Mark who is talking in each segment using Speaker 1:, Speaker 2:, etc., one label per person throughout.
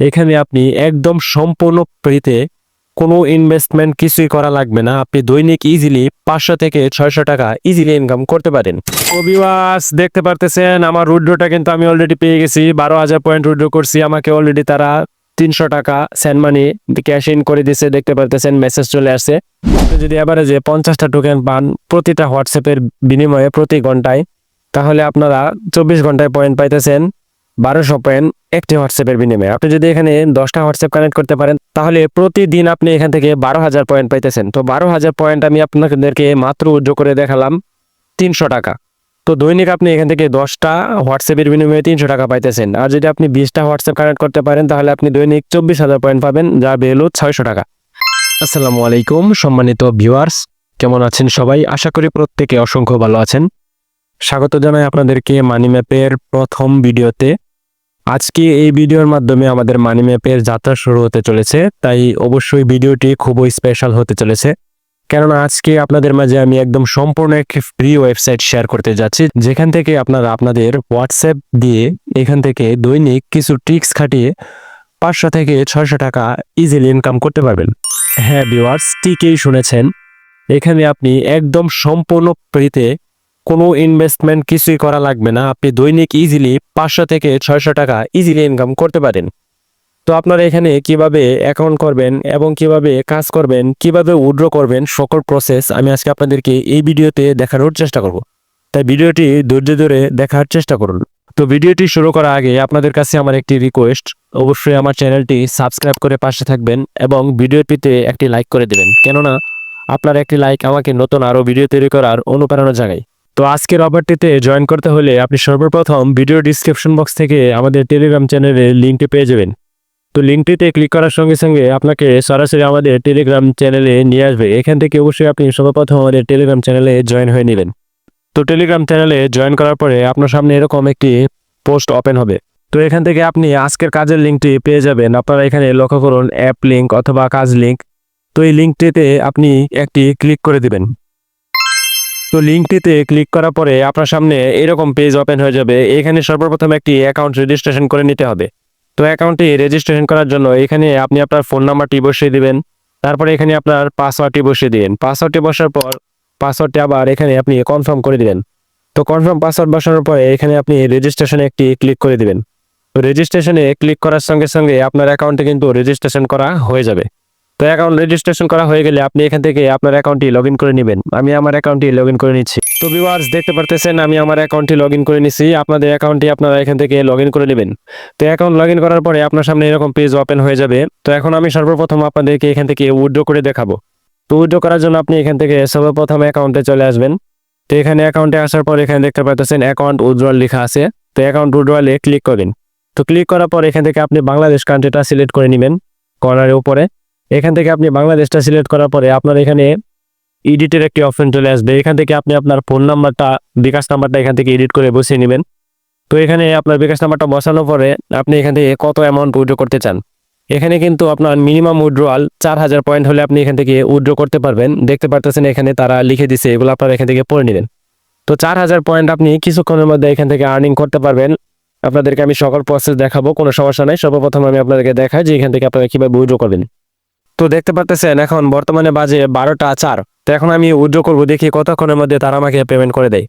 Speaker 1: এখানে আপনি একদম সম্পূর্ণ ফ্রিতে কোনো ইনভেস্টমেন্ট কিছুই করা লাগবে না। আপনি দৈনিক ইজিলি পাঁচশো থেকে ছয়শো টাকা ইজিলি ইনকাম করতে পারেন। অবিবাস দেখতে পারতেছেন, আমার রুদ্রটা কিন্তু আমি অলরেডি পেয়ে গেছি। বারো হাজার পয়েন্ট রুদ্র করছি। আমাকে অলরেডি তারা তিনশো টাকা সেন্ড মানি ক্যাশ ইন করে দিছে দেখতে পারতেছেন মেসেজ চলে আসছে। যদি এবারে যে পঞ্চাশটা টোকেন পান প্রতিটা হোয়াটসঅ্যাপের বিনিময়ে প্রতি ঘন্টায়, তাহলে আপনারা চব্বিশ ঘন্টায় পয়েন্ট পাইতেছেন, বারোশো পয়েন্ট একটি হোয়াটসঅ্যাপের বিনিময়ে। আপনি যদি এখানে দশটা হোয়াটসঅ্যাপ কানেক্ট করতে পারেন, তাহলে প্রতিদিন আপনি এখান থেকে বারো হাজার পয়েন্ট পাইতেছেন। তো বারো হাজার পয়েন্ট আমি আপনাদেরকে মাত্র উজ্জ্ব করে দেখালাম, তিনশো টাকা। তো দৈনিক আপনি এখান থেকে দশটা হোয়াটসঅ্যাপের বিনিময়ে তিনশো টাকা পাইতেছেন। আর যদি আপনি বিশটা হোয়াটসঅ্যাপ কানেক্ট করতে পারেন, তাহলে আপনি দৈনিক চব্বিশ হাজার পয়েন্ট পাবেন, যা বেলো ছয়শো টাকা। আসসালামু আলাইকুম, সম্মানিত ভিউয়ার্স কেমন আছেন সবাই? আশা করি প্রত্যেকে অসংখ্য ভালো আছেন। স্বাগত জানাই আপনাদেরকে মানি ম্যাপের প্রথম ভিডিওতে। আজকে এই ভিডিওর মাধ্যমে আমাদের মানি ম্যাপের যাত্রা শুরু হতে চলেছে, তাই অবশ্যই ভিডিওটি খুবই স্পেশাল হতে চলেছে। কেননা আজকে আপনাদের মাঝে আমি একদম সম্পূর্ণ একটি ফ্রি ওয়েবসাইট শেয়ার করতে যাচ্ছি, যেখান থেকে আপনারা আপনাদের হোয়াটসঅ্যাপ দিয়ে এখান থেকে দৈনিক কিছু ট্রিক্স খাটিয়ে পাঁচশো থেকে ছয়শো টাকা ইজিলি ইনকাম করতে পারবেন। হ্যাঁ ভিউয়ার্স ঠিকই শুনেছেন। এখানে আপনি একদম সম্পূর্ণ ফ্রিতে কোনো ইনভেস্টমেন্ট কিছুই করা লাগবে না। আপনি দৈনিক ইজিলি পাঁচশো থেকে ছয়শো টাকা ইজিলি ইনকাম করতে পারেন। তো আপনারা এখানে কীভাবে অ্যাকাউন্ট করবেন এবং কীভাবে কাজ করবেন, কীভাবে উইড্র করবেন, সকল প্রসেস আমি আজকে আপনাদেরকে এই ভিডিওতে দেখানোর চেষ্টা করব। তাই ভিডিওটি ধৈর্য ধরে দেখার চেষ্টা করুন। তো ভিডিওটি শুরু করার আগে আপনাদের কাছে আমার একটি রিকোয়েস্ট অবশ্যই আমার চ্যানেলটি সাবস্ক্রাইব করে পাশে থাকবেন এবং ভিডিওটিতে একটি লাইক করে দেবেন। কেননা আপনার একটি লাইক আমাকে নতুন আরও ভিডিও তৈরি করার অনুপ্রেরণা জাগায়। তো আজকের অফারটিতে জয়েন করতে হলে আপনি সর্বপ্রথম ভিডিও ডিসক্রিপশন বক্স থেকে আমাদের টেলিগ্রাম চ্যানেলের লিঙ্কটি পেয়ে যাবেন। তো লিঙ্কটিতে ক্লিক করার সঙ্গে সঙ্গে আপনাকে সরাসরি আমাদের টেলিগ্রাম চ্যানেলে নিয়ে আসবে। এখান থেকে অবশ্যই আপনি সর্বপ্রথম আমাদের টেলিগ্রাম চ্যানেলে জয়েন হয়ে নেবেন। তো টেলিগ্রাম চ্যানেলে জয়েন করার পরে আপনার সামনে এরকম একটি পোস্ট ওপেন হবে। তো এখান থেকে আপনি আজকের কাজের লিঙ্কটি পেয়ে যাবেন। আপনারা এখানে লক্ষ্য করুন অ্যাপ লিঙ্ক অথবা কাজ লিঙ্ক তো এই লিঙ্কটিতে আপনি একটি ক্লিক করে দিবেন। তো লিঙ্কটিতে ক্লিক করার পরে আপনার সামনে এরকম পেজ ওপেন হয়ে যাবে। এখানে সর্বপ্রথম একটি অ্যাকাউন্ট রেজিস্ট্রেশন করে নিতে হবে। তো অ্যাকাউন্টটি রেজিস্ট্রেশন করার জন্য এখানে আপনি আপনার ফোন নাম্বারটি বসিয়ে দিবেন। তারপরে এখানে আপনার পাসওয়ার্ডটি বসিয়ে দিন পাসওয়ার্ডটি বসার পর পাসওয়ার্ডটি আবার এখানে আপনি কনফার্ম করে দিবেন। তো কনফার্ম পাসওয়ার্ড বসানোর পরে এখানে আপনি রেজিস্ট্রেশনে একটি ক্লিক করে দিবেন। তো রেজিস্ট্রেশনে ক্লিক করার সঙ্গে সঙ্গে আপনার অ্যাকাউন্টে কিন্তু রেজিস্ট্রেশন করা হয়ে যাবে। তো অ্যাকাউন্ট রেজিস্ট্রেশন করা হয়ে গেলে আপনি এখান থেকে আপনার অ্যাকাউন্টটি লগ করে নেবেন। আমি আমার অ্যাকাউন্টটি লগ করে নিচ্ছি। তো ভিউয়ার্স দেখতে পারতেছেন, আমি আমার অ্যাকাউন্টটি লগ করে নিচ্ছি আপনাদের অ্যাকাউন্টটি আপনারা এখান থেকে লগ করে নেবেন। তো অ্যাকাউন্ট লগ করার পরে আপনার সামনে এরকম পেজ ওপেন হয়ে যাবে। তো এখন আমি সর্বপ্রথম আপনাদেরকে এখান থেকে উইড্রো করে দেখাবো। তো উইড্রো করার জন্য আপনি এখান থেকে সর্বপ্রথম অ্যাকাউন্টে চলে আসবেন। তো এখানে অ্যাকাউন্টে আসার পর এখানে দেখতে পাচ্ছেন অ্যাকাউন্ট উইড্রল লেখা আছে। তো অ্যাকাউন্ট উইড্রলে ক্লিক করবেন। তো ক্লিক করার পর এখান থেকে আপনি বাংলাদেশ কান্ট্রিটা সিলেক্ট করে নেবেন। কর্নারের উপরে। এখান থেকে আপনি বাংলাদেশটা সিলেক্ট করার পরে আপনার এখানে এডিটের একটি অপশন চলে আসবে। এখান থেকে আপনি আপনার ফোন নাম্বারটা, বিকাশ নাম্বারটা এখান থেকে এডিট করে বসিয়ে নেবেন। তো এখানে আপনার বিকাশ নাম্বারটা বসানোর পরে আপনি এখান থেকে কত অ্যামাউন্ট উইড্রো করতে চান। এখানে কিন্তু আপনার মিনিমাম উইড্রোয়াল চার হাজার পয়েন্ট হলে আপনি এখান থেকে উইড্রো করতে পারবেন। দেখতে পারতেছেন এখানে তারা লিখে দিছে, এগুলো আপনারা এখান থেকে পড়ে নেবেন। তো চার হাজার পয়েন্ট আপনি কিছুক্ষণের মধ্যে এখান থেকে আর্নিং করতে পারবেন। আপনাদেরকে আমি সকল প্রসেস দেখাবো, কোনো সমস্যা নাই। সর্বপ্রথম আমি আপনাদেরকে দেখাই যে এখান থেকে আপনারা কীভাবে উইড্রো করবেন। তো দেখতে পারতেছেন, এখন বর্তমানে বাজে বারোটা চার। তো এখন আমি উইড্রো করব, দেখি কতক্ষণের মধ্যে তারা আমাকে পেমেন্ট করে দেয়।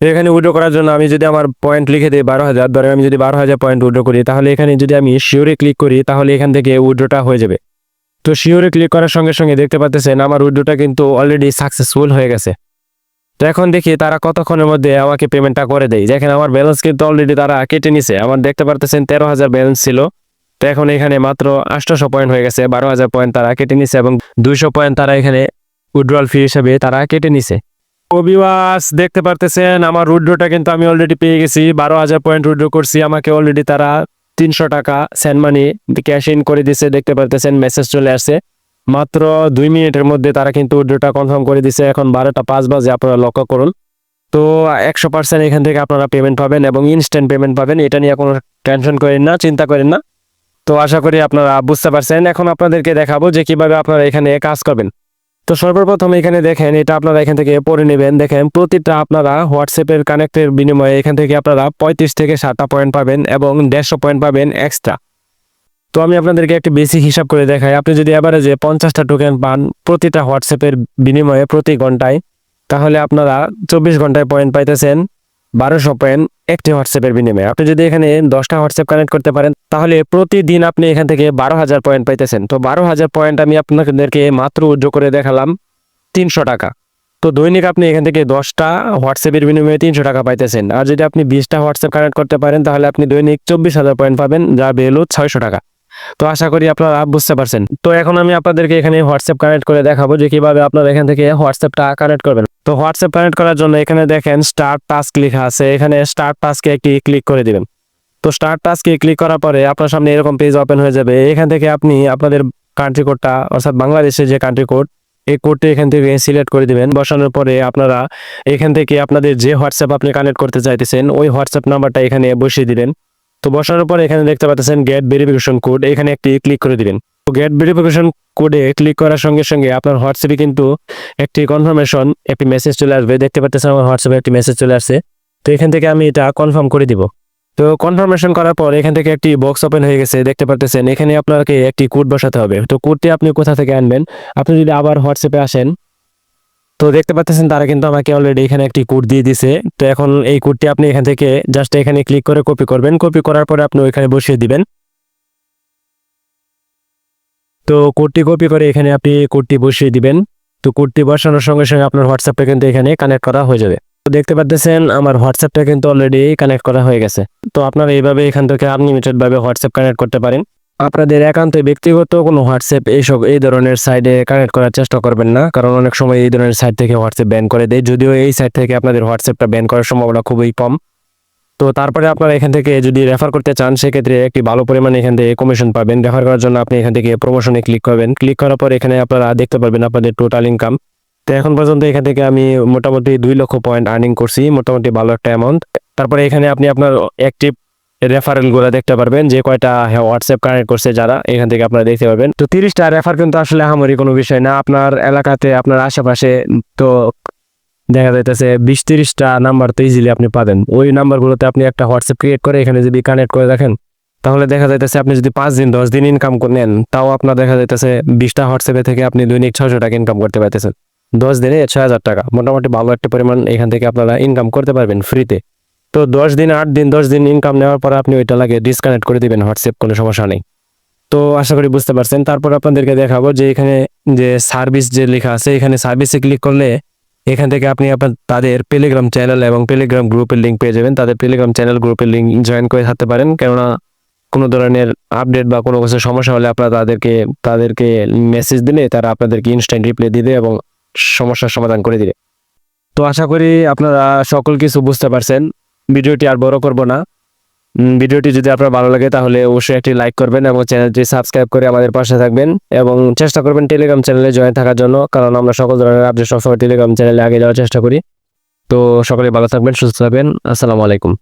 Speaker 1: তো এখানে উইড্রো করার জন্য আমি যদি আমার পয়েন্ট লিখে দিই বারো হাজার ধরে আমি যদি বারো হাজার পয়েন্ট উইড্রো করি, তাহলে এখানে যদি আমি শিওরে ক্লিক করি, তাহলে এখান থেকে উইড্রোটা হয়ে যাবে। তো শিওরে ক্লিক করার সঙ্গে সঙ্গে দেখতে পাচ্ছেন আমার উইড্রোটা কিন্তু অলরেডি সাকসেসফুল হয়ে গেছে। তো এখন দেখি তারা কতক্ষণের মধ্যে আমাকে পেমেন্টটা করে দেয়। দেখেন আমার ব্যালেন্স কিন্তু অলরেডি তারা কেটে নিছে। আমার দেখতে পারতেছেন তেরো হাজার ব্যালেন্স ছিল। তো এখন এখানে মাত্র আটশোশো পয়েন্ট হয়ে গেছে, বারো হাজার পয়েন্ট তারা কেটে নিছে এবং দুইশো পয়েন্ট তারা এখানে উইড্রল ফি হিসেবে তারা কেটে নিছে। অবিবাস দেখতে পারতেছেন আমার উইড্রোটা কিন্তু আমি অলরেডি পেয়ে গেছি, বারো হাজার পয়েন্ট উইড্রো করছি, আমাকে অলরেডি তারা তিনশো টাকা সেন্ড মানি ক্যাশ ইন করে দিছে, দেখতে পারতেছেন মেসেজ চলে আসছে। মাত্র দুই মিনিটের মধ্যে তারা কিন্তু উইড্রোটা কনফার্ম করে দিছে, এখন বারোটা পাঁচ বাজে, আপনারা লক্ষ্য করুন। তো একশো পার্সেন্ট এখান থেকে আপনারা পেমেন্ট পাবেন এবং ইনস্ট্যান্ট পেমেন্ট পাবেন, এটা নিয়ে কোনো টেনশন করেন না, চিন্তা করেন না। তো আশা করি আপনারা বুঝতে পারছেন। এখন আপনাদেরকে দেখাবো যে কীভাবে আপনারা এখানে কাজ করবেন। তো সর্বপ্রথম এখানে দেখেন, এটা আপনারা এখান থেকে পড়ে নেবেন। দেখেন, প্রতিটা আপনারা হোয়াটসঅ্যাপের কানেক্টের বিনিময়ে এখান থেকে আপনারা পঁয়ত্রিশ থেকে ষাটটা পয়েন্ট পাবেন এবং দেড়শো পয়েন্ট পাবেন এক্সট্রা তো আমি আপনাদেরকে একটি বেসিক হিসাব করে দেখাই। আপনি যদি অ্যাভারেজে পঞ্চাশটা টোকেন পান প্রতিটা হোয়াটসঅ্যাপের বিনিময়ে প্রতি ঘন্টায়, তাহলে আপনারা চব্বিশ ঘন্টায় পয়েন্ট পাইতেছেন বারোশো পয়েন্ট একটি হোয়াটসঅ্যাপের বিনিময়ে। আপনি যদি এখানে দশটা হোয়াটসঅ্যাপ কানেক্ট করতে পারেন তাহলে প্রতিদিন আপনি এখান থেকে বারো হাজার পয়েন্ট পাইতেছেন। তো বারো হাজার পয়েন্ট আমি আপনাদেরকে মাত্র উজ্জ্ব করে দেখালাম তিনশো টাকা। তো দৈনিক আপনি এখান থেকে দশটা হোয়াটসঅ্যাপের বিনিময়ে তিনশো টাকা পাইতেছেন। আর যদি আপনি বিশটা হোয়াটসঅ্যাপ কানেক্ট করতে পারেন, তাহলে আপনি দৈনিক চব্বিশ হাজার পয়েন্ট পাবেন, যা বেলো ছয়শো টাকা। তো আশা করি আপনারা বুঝতে পারছেন। তো এখন আমি আপনাদেরকে এখানে হোয়াটসঅ্যাপ কানেক্ট করে দেখাবো যে কীভাবে আপনারা এখান থেকে হোয়াটসঅ্যাপটা কানেক্ট করবেন। তো হোয়াটসঅ্যাপ কানেক্ট করার জন্য এখানে দেখেন স্টার্ট টাস্ক লেখা আছে। এখানে স্টার্ট টাস্কে একটি ক্লিক করে দিবেন। তো স্টার্ট টাস্কে ক্লিক করার পরে আপনার সামনে এরকম পেজ ওপেন হয়ে যাবে। এখান থেকে আপনি আপনাদের কান্ট্রি কোডটা অর্থাৎ বাংলাদেশের যে কান্ট্রি কোড এই কোডটি এখান থেকে সিলেক্ট করে দিবেন। বসানোর পরে আপনারা এখান থেকে আপনাদের যে হোয়াটসঅ্যাপ আপনি কানেক্ট করতে চাইতেছেন, ওই হোয়াটসঅ্যাপ নাম্বারটা এখানে বসিয়ে দিবেন। তো বসানোর পরে এখানে দেখতে পাচ্ছেন গেট ভেরিফিকেশন কোড এখানে একটি ক্লিক করে দিবেন। তো গেট ভেরিফিকেশন কোডে ক্লিক করার সঙ্গে সঙ্গে আপনার হোয়াটসঅ্যাপে কিন্তু একটি কনফার্মেশন একটি মেসেজ চলে আসবে। দেখতে পাচ্ছেন আমার হোয়াটসঅ্যাপে একটি মেসেজ চলে আসছে। তো এখান থেকে আমি এটা কনফার্ম করে দিব। তো কনফার্মেশন করার পর এখান থেকে একটি বক্স ওপেন হয়ে গেছে, দেখতে পারতেছেন। এখানে আপনাকে একটি কোড বসাতে হবে। তো কোডটি আপনি কোথা থেকে আনবেন? আপনি যদি আবার হোয়াটসঅ্যাপে আসেন, তো দেখতে পাচ্ছেন তারা কিন্তু আমাকে অলরেডি এখানে একটি কোড দিয়ে দিছে। তো এখন এই কোডটি আপনি এখান থেকে জাস্ট এখানে ক্লিক করে কপি করবেন। কপি করার পরে আপনি ওইখানে বসিয়ে দিবেন। তো কোডটি কপি করে এখানে আপনি কোডটি বসিয়ে দিবেন। তো কোডটি বসানোর সঙ্গে সঙ্গে আপনার হোয়াটসঅ্যাপটা কিন্তু এখানে কানেক্ট করা হয়ে যাবে। তো দেখতে পাচ্ছেন আমার হোয়াটসঅ্যাপটা কিন্তু অলরেডি কানেক্ট করা হয়ে গেছে। তো আপনারা এইভাবে এখান থেকে আনলিমিটেড ভাবে হোয়াটসঅ্যাপ কানেক্ট করতে পারেন। আপনাদের একান্ত ব্যক্তিগত কোনো হোয়াটসঅ্যাপ এইসব এই ধরনের সাইডে কানেক্ট করার চেষ্টা করবেন না। কারণ অনেক সময় এই ধরনের সাইট থেকে হোয়াটসঅ্যাপ ব্যান করে দেয়। যদিও এই সাইট থেকে আপনাদের হোয়াটসঅ্যাপটা ব্যান করার সম্ভাবনা খুবই কম। তো তারপরে আপনারা এখান থেকে যদি রেফার করতে চান, সেক্ষেত্রে একটি ভালো পরিমাণে এখান থেকে কমিশন পাবেন। রেফার করার জন্য আপনি এখান থেকে প্রমোশনে ক্লিক করবেন। ক্লিক করার পর এখানে আপনারা দেখতে পারবেন আপনাদের টোটাল ইনকাম তো এখন পর্যন্ত এখান থেকে আমি মোটামুটি দুই লক্ষ পয়েন্ট আর্নিং করছি, মোটামুটি ভালো একটা অ্যামাউন্ট তারপরে এখানে আপনি আপনার অ্যাক্টিভ রেফারেলগুলো দেখতে পারবেন, যে কয়টা হোয়াটসঅ্যাপ কানেক্ট করছে যারা, এখান থেকে আপনারা দেখতে পারবেন। তো তিরিশটা রেফার কিন্তু আসলে আহামরি কোনো বিষয় না, আপনার এলাকাতে, আপনার আশেপাশে, তো দেখা যাইতেছে বিশ তিরিশটা নাম্বার তো ইজিলি আপনি পাবেন। ওই নাম্বারগুলোতে আপনি একটা হোয়াটসঅ্যাপ ক্রিয়েট করে এখানে যদি কানেক্ট করে রাখেন তাহলে দেখা যাইতেছে আপনি যদি পাঁচ দিন, দশ দিন ইনকাম নেন, তাও আপনার দেখা যাইতেছে বিশটা হোয়াটসঅ্যাপে থেকে আপনি দৈনিক ছশো টাকা ইনকাম করতে পারতেছেন দশ দিনে ছয় হাজার টাকা। মোটামুটি ভালো একটা পরিমাণ এখান থেকে আপনারা ইনকাম করতে পারবেন ফ্রিতে তো দশ দিন, আট দিন, দশ দিন ইনকাম নেওয়ার পর আপনি ওইটা লাগে ডিসকানেক্ট করে দিবেন হোয়াটসঅ্যাপ কোনো সমস্যা নেই। তো আশা করি বুঝতে পারছেন। তারপর আপনাদেরকে দেখাবো যে এখানে যে সার্ভিস যে লেখা আছে, এখানে সার্ভিসে ক্লিক করলে এখান থেকে আপনি আপনার তাদের টেলিগ্রাম চ্যানেল এবং টেলিগ্রাম গ্রুপের লিঙ্ক পেয়ে যাবেন। তাদের টেলিগ্রাম চ্যানেল গ্রুপের লিঙ্ক জয়েন করে থাকতে পারেন। কেননা কোনো ধরনের আপডেট বা কোনো কিছু সমস্যা হলে আপনারা তাদেরকে তাদেরকে মেসেজ দিলে তারা আপনাদেরকে ইনস্ট্যান্ট রিপ্লাই দিবে এবং সমস্যার সমাধান করে দিবে তো আশা করি আপনারা সকল কিছু বুঝতে পারছেন। ভিডিওটি আর বড় করব না। ভিডিওটি যদি আপনার ভালো লাগে তাহলে অবশ্যই একটি লাইক করবেন এবং চ্যানেলটি সাবস্ক্রাইব করে আমাদের পাশে থাকবেন এবং চেষ্টা করবেন টেলিগ্রাম চ্যানেলে জয়েন থাকার জন্য, কারণ আমরা সকল ধরনের আপডেট সবসময় টেলিগ্রাম চ্যানেলে আগে যাওয়ার চেষ্টা করি। তো সকলে ভালো থাকবেন, সুস্থ থাকবেন। আসসালামু আলাইকুম।